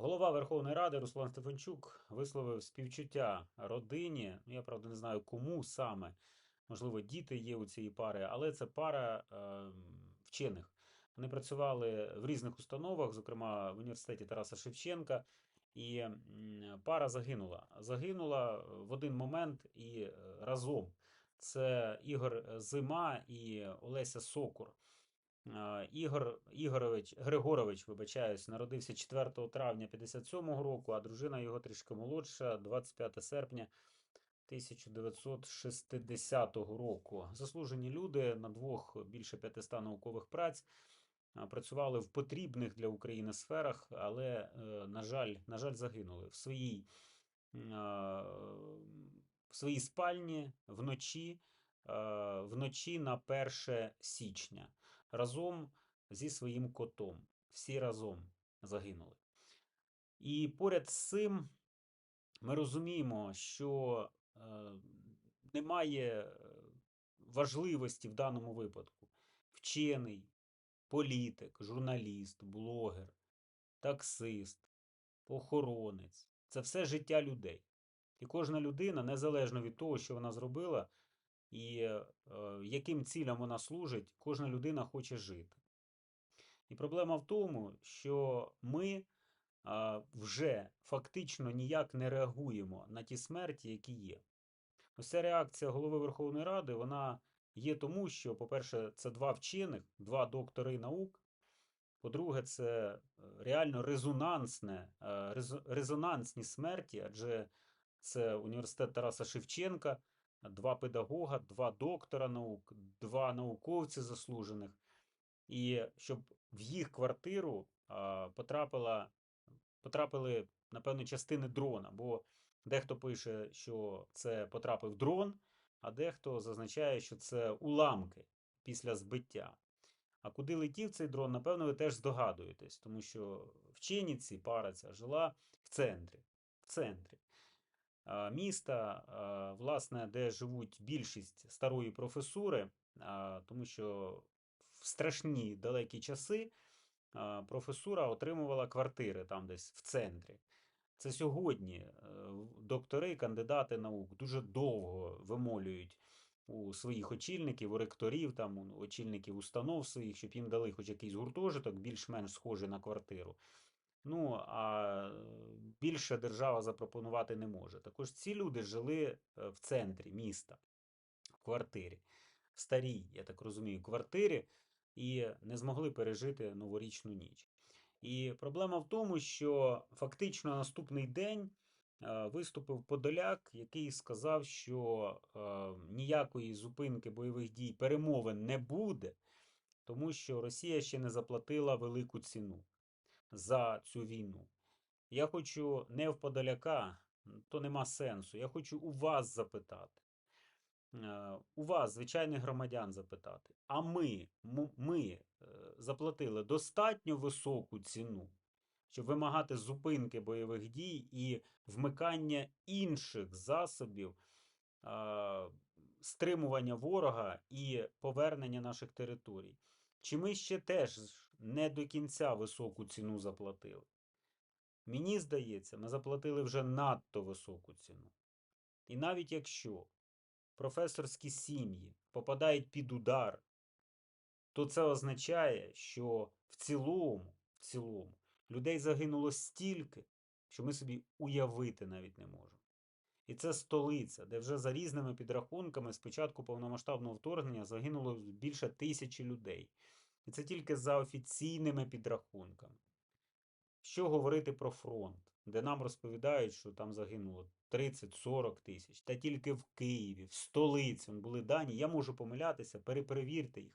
Голова Верховної Ради Руслан Стефанчук висловив співчуття родині. Ну, я правда не знаю кому саме. Можливо, діти є у цієї пари, але це пара е, вчених. Вони працювали в різних установах, зокрема в університеті Тараса Шевченка. І пара загинула. Загинула в один момент і е, разом. Це Ігор Зима і Олеся Сокур. Е, Ігор Ігорович Григорович, вибачаюсь, народився 4 травня 57-го року, а дружина його трішки молодша, 25 серпня 1960 року. Заслужені люди на двох більше 500 наукових праць працювали в потрібних для України сферах, але, е, на жаль, на жаль, загинули в своїй, в своїй спальні вночі, е, вночі на 1 січня разом зі своїм котом. Всі разом загинули. І поряд з цим ми розуміємо, що е, немає е, важливості в даному випадку. Вчений, політик, журналіст, блогер, таксист, охоронець це все життя людей. І кожна людина, незалежно від того, що вона зробила, і е, яким цілям вона служить, кожна людина хоче жити. І проблема в тому, що ми вже фактично ніяк не реагуємо на ті смерті, які є. Ось реакція голови Верховної Ради, вона є тому, що, по-перше, це два вчених, два доктори наук. По-друге, це е, реально резонансне, е, резонансні смерті, адже це університет Тараса Шевченка, два педагога, два доктора наук, два науковці заслужених. І щоб в їх квартиру потрапила, потрапили, напевно, частини дрона, бо дехто пише, що це потрапив дрон, а дехто зазначає, що це уламки після збиття. А куди летів цей дрон, напевно, ви теж здогадуєтесь, тому що вчені ці пара ця жила в центрі. В центрі міста, власне, де живуть більшість старої професури, тому що в страшні далекі часи професура отримувала квартири там десь в центрі. Це сьогодні е, доктори, кандидати наук дуже довго вимолюють у своїх очільників, у ректорів, там, у очільників установ своїх, щоб їм дали хоч якийсь гуртожиток, більш-менш схожий на квартиру. Ну, а більше держава запропонувати не може. Також ці люди жили е, в центрі міста, в квартирі, в старій, я так розумію, квартирі, і не змогли пережити новорічну ніч. І проблема в тому, що фактично наступний день е, виступив Подоляк, який сказав, що е, ніякої зупинки бойових дій перемовин не буде, тому що Росія ще не заплатила велику ціну за цю війну. Я хочу не в Подоляка, то нема сенсу. Я хочу у вас запитати. Е, У вас, звичайних громадян, запитати. А ми, ми е, заплатили достатньо високу ціну, щоб вимагати зупинки бойових дій і вмикання інших засобів е, стримування ворога і повернення наших територій. Чи ми ще теж не до кінця високу ціну заплатили? Мені здається, ми заплатили вже надто високу ціну. І навіть якщо професорські сім'ї попадають під удар, то це означає, що в цілому, в цілому людей загинуло стільки, що ми собі уявити навіть не можемо. І це столиця, де вже за різними підрахунками з початку повномасштабного вторгнення загинуло більше тисячі людей. І це тільки за офіційними підрахунками. Що говорити про фронт, де нам розповідають, що там загинуло 30-40 тисяч, та тільки в Києві, в столиці були дані. Я можу помилятися, переперевірте їх.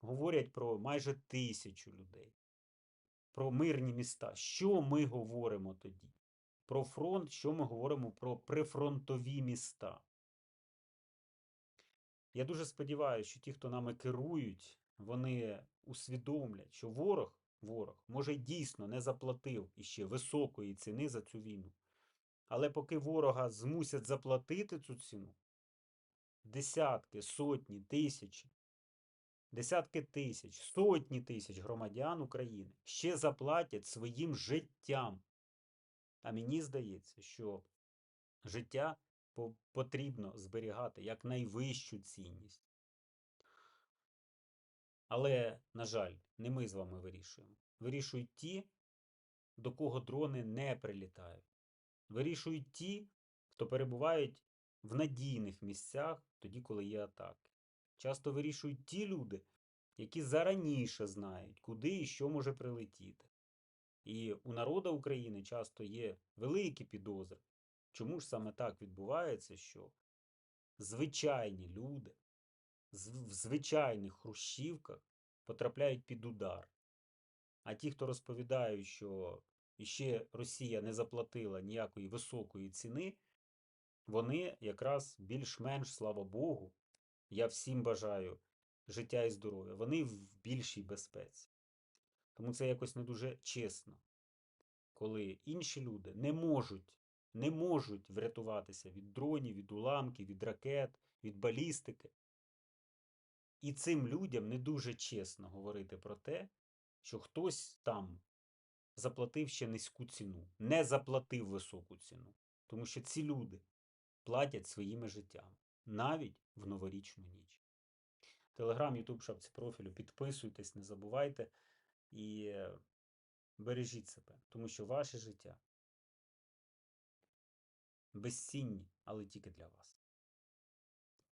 Говорять про майже тисячу людей, про мирні міста. Що ми говоримо тоді? Про фронт, що ми говоримо про прифронтові міста. Я дуже сподіваюся, що ті, хто нами керують, вони усвідомлять, що ворог, ворог, може, дійсно не заплатив іще високої ціни за цю війну. Але поки ворога змусять заплатити цю ціну, десятки, сотні, тисячі, десятки тисяч, сотні тисяч громадян України ще заплатять своїм життям А мені здається, що життя потрібно зберігати як найвищу цінність. Але, на жаль, не ми з вами вирішуємо. Вирішують ті, до кого дрони не прилітають. Вирішують ті, хто перебувають в надійних місцях, тоді, коли є атаки. Часто вирішують ті люди, які зараніше знають, куди і що може прилетіти. І у народу України часто є великі підозри. Чому ж саме так відбувається, що звичайні люди в звичайних хрущівках потрапляють під удар. А ті, хто розповідають, що іще Росія не заплатила ніякої високої ціни, вони якраз більш-менш, слава Богу, я всім бажаю життя і здоров'я, вони в більшій безпеці. Тому це якось не дуже чесно, коли інші люди не можуть, не можуть врятуватися від дронів, від уламків, від ракет, від балістики. І цим людям не дуже чесно говорити про те, що хтось там заплатив ще низьку ціну, не заплатив високу ціну. Тому що ці люди платять своїми життями, навіть в новорічну ніч. Телеграм, Ютуб, шапці профілю, підписуйтесь, не забувайте і бережіть себе, тому що ваше життя безцінні, але тільки для вас.